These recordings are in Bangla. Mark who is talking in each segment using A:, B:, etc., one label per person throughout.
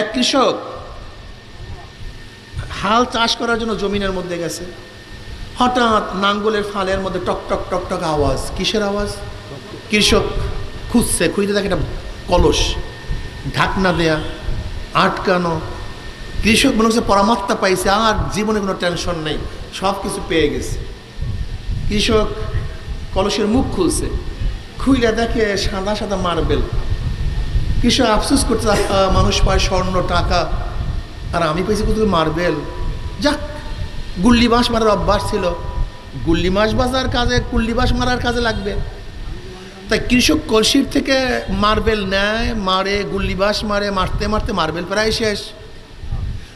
A: এক কৃষক হাল চাষ করার জন্য জমিনের মধ্যে গেছে। হঠাৎ নাঙ্গলের ফালের মধ্যে টক টক টক টক আওয়াজ। কিসের আওয়াজ? কৃষক খুঁজছে, খুঁজতে দেখে একটা কলস, ঢাকনা দেয়া, আটকানো। কৃষক মনে হচ্ছে পরামাত্মা পাইছে, আর জীবনে কোনো টেনশন নেই সব কিছু পেয়ে গেছে। কৃষক কলসের মুখ খুলছে, খুইলে দেখে সাদা সাদা মার্বেল। কৃষক আফসোস করতে মানুষ পায় স্বর্ণ টাকা। আর আমি পেয়েছি কোথাও মার্বেল। যাক গুল্লি বাঁশ মারার অভ্যাস ছিল। গুল্লি মাছ বাজার কাজে গুল্লি বাঁশ মারার কাজে লাগবে। তাই কৃষক কলসির থেকে মার্বেল নেয় মারে গুল্লি বাঁশ মারে মারতে মারতে মার্বেল প্রায় শেষ।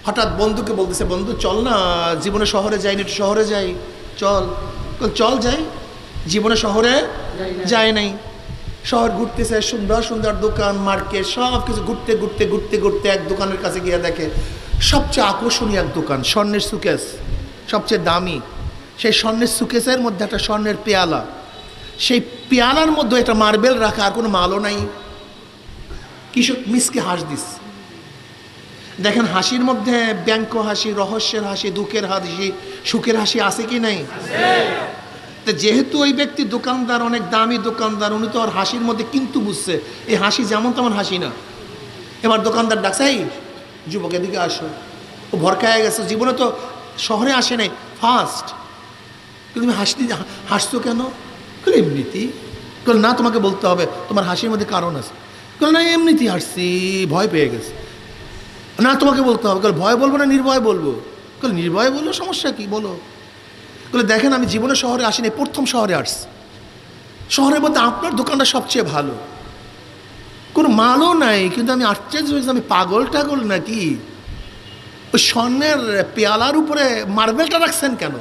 A: হঠাৎ বন্ধুকে বলতেছে বন্ধু চল না জীবনে শহরে যাই না একটু শহরে যাই। চল। চল যাই। জীবনে শহরে যায় নাই। শহর ঘুরতেছে, সুন্দর সুন্দর দোকান, মার্কেট সব কিছু ঘুরতে ঘুরতে ঘুরতে ঘুরতে এক দোকানের কাছে গিয়ে দেখে সবচেয়ে আকর্ষণীয় এক দোকান, স্বর্ণের সুকেস, সবচেয়ে দামি। সেই স্বর্ণের সুকেসের মধ্যে একটা স্বর্ণের পেয়ালা। সেই পেয়ালার মধ্যে একটা মার্বেল রাখা, আর কোনো মালও নাই। কৃষক মিসকে হাস দিস। দেখেন হাসির মধ্যে ব্যাংক হাসি, রহস্যের হাসি, দুঃখের হাসি, সুখের হাসি আছে কি নাই? তো যেহেতু ওই ব্যক্তি দোকানদার, অনেক দামি দোকানদার, উনি তো আর হাসির মধ্যে কিন্তু বুঝছে, এই হাসি যেমন তেমন হাসি না। এবার দোকানদার ডাকছে যুবক, এদিকে আসো। ও ভরকায় গেছে। জীবনে তো শহরে আসে নাই, ফার্স্ট। তুমি হাসতে, হাসছো কেন? বলে এমনিতেই? বলে না, তোমাকে বলতে হবে, তোমার হাসির মধ্যে কারণ আছে। বলে না, এমনিতেই হাসছি, ভয় পেয়ে গেছে। না, তোমাকে বলতে হবে বলে ভয় বলব না, নির্ভয় বলব? বলে নির্ভয় বলল সমস্যা কি? বলো। বলে, দেখেন, আমি জীবনে শহরে আসিনি, প্রথম শহরে আসছি। শহরের মধ্যে আপনার দোকানটা সবচেয়ে ভালো। কোনো মালও নাই, কিন্তু আমি আশ্চর্য হয়েছি আমি পাগল টাগল নাকি? ওই স্বর্ণের পেয়ালার উপরে মার্বেলটা রাখছেন কেন?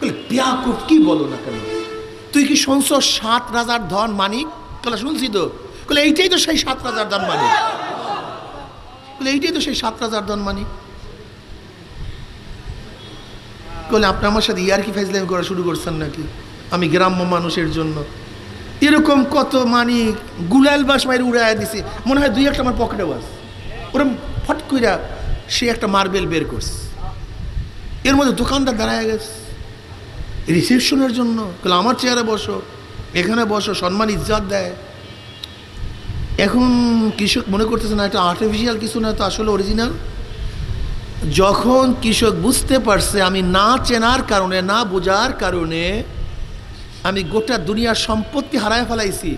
A: বলে পিয়াকুট কি বলো না কেন? তুই কি শুনছ, সাত রাজার ধন মানিক? বলে, শুনছি তো। বলে, এইটাই তো সেই সাত রাজার ধন মানিক। বলে, এইটাই তো সেই সাত রাজার ধন মানিক। বলে আপনি আমার সাথে ইয়ার কি ফাইজলামি করা শুরু করছেন নাকি? আমি গ্রাম্য মানুষের জন্য। এরকম কত মানি গুলাল বাস মায়ের উড়াইয়া দিছে। মনে হয় দুই একটা আমার পকেটে বাস ওরম ফট কইরা সে একটা মার্বেল বের করছে। এর মধ্যে দোকানদার দাঁড়ায় গেছে। রিসেপশনের জন্য। বলে আমার চেয়ারে বসো, এখানে বসো, সম্মান, ইজ্জাত দেয়। এখন কৃষক মনে করতেছে না, এটা আর্টিফিশিয়াল কিছু না তো আসলে অরিজিনাল যখন কৃষক বুঝতে পারছে আমি না চেনার কারণে, না বোঝার কারণে আমি গোটা দুনিয়ার সম্পত্তি হারায় ফেলাইছি।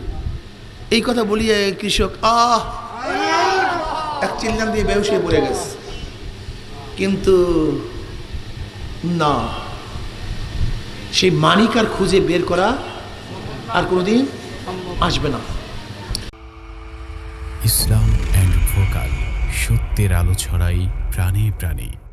A: এই কথা বলিয়ে কৃষক, আহ! এক চিল্লান দিয়ে হয়ে পড়ে গেছে। কিন্তু না, সেই মানিক আর খুঁজে বের করা আর কোনোদিন আসবে না।
B: ইসলাম অ্যান্ড ভোকাল, সত্যের আলো ছড়াই प्राणी प्राणी।